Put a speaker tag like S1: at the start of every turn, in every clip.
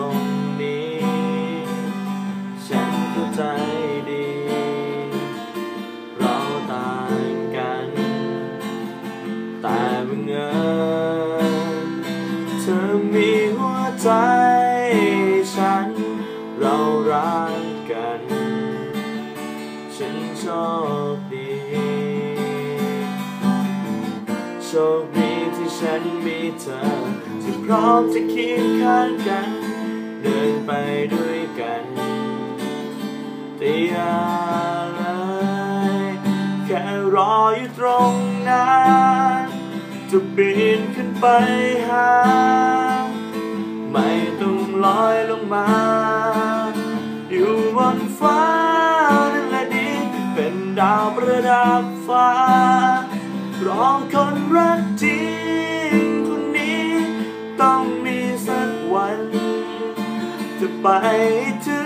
S1: รงนี้ ฉันเข้าใจดี เราต่างกัน แต่บังเอิญเธอมีหัวใจ ฉันเรารักกัน ฉันชอบดีโชคดีที่ฉันมีเธอที่พร้อมจะคิดงข้างกัน เดินไปด้วยกันแต่อย่าเลยแค่รออยู่ตรงนั้นจะบินขึ้นไปหา ไม่ต้องลอยลงมา อยู่บนฟ้านั่นแหละดีเป็นดาวประดับฟ้า รอคนรักจ ไปถึ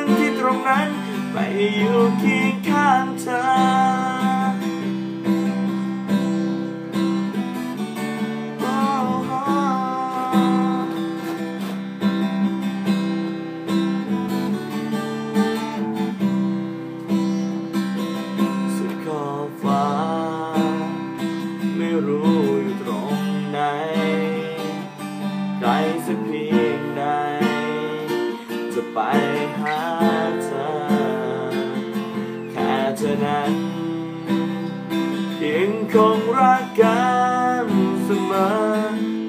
S1: งที่ตรงนั้นไปอยู่เคียงข้างเธอ ยังคงรักกันเสมอ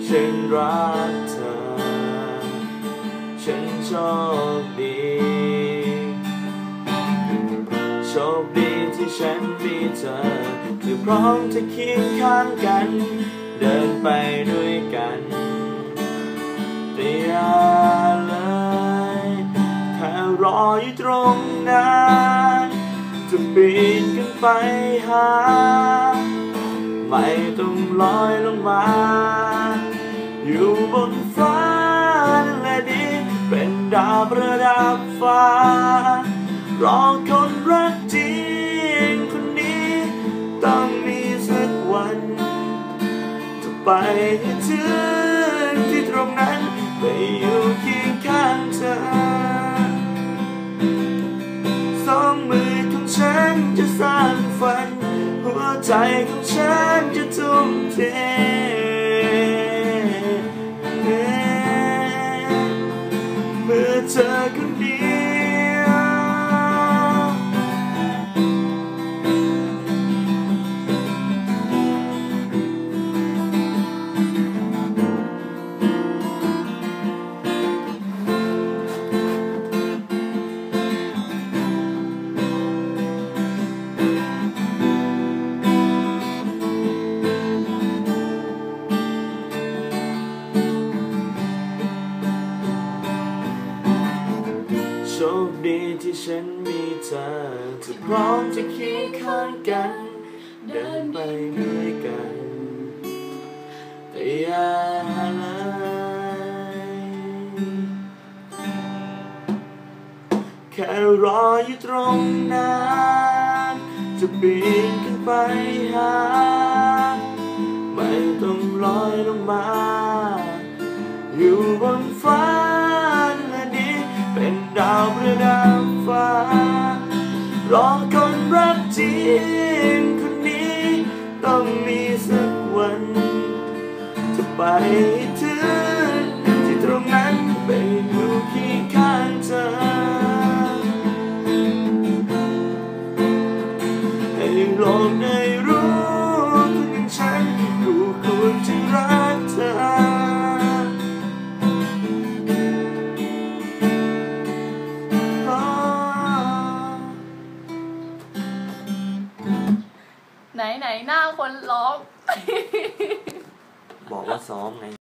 S1: ฉันรักเธอ ฉันโชคดีโชคดีที่ฉันมีเธอคือพร้อมจะเคียงข้างกัน เดินไปด้วยกันแต่อย่าเลยแค่รออยู่ตรงนั้นจะปีนขึ้นไปหา ไม่ต้องลอยลงมา อยู่บนฟ้านั่นแหละดี เป็นดาวประดับฟ้า รอคนรักจริงคนนี้ ต้องมีสักวัน จะไปให้ถึงที่ตรงนั้นไปอยู่เคียงข้างเธอ สองมือของฉันจะสร้างฝัน หัวใจของฉัน โชคดีที่ฉันมีเธอที่พร้อมจะเคียงข้างกัน เดินไปด้วยกัน แต่อย่าเลยแค่รออยู่ตรงนั้นจะปีนขึ้นไปหา ไม่ต้องลอยลงมาอยู่ ไปถึงที่ตรงนั้นไปอยู่เคียงข้างเธอให้โลกได้รู้คนอย่างฉันกูควรจะรักเธอ
S2: ไหนไหนหน้าคนร้อง
S1: บอกว่าซ้อมไง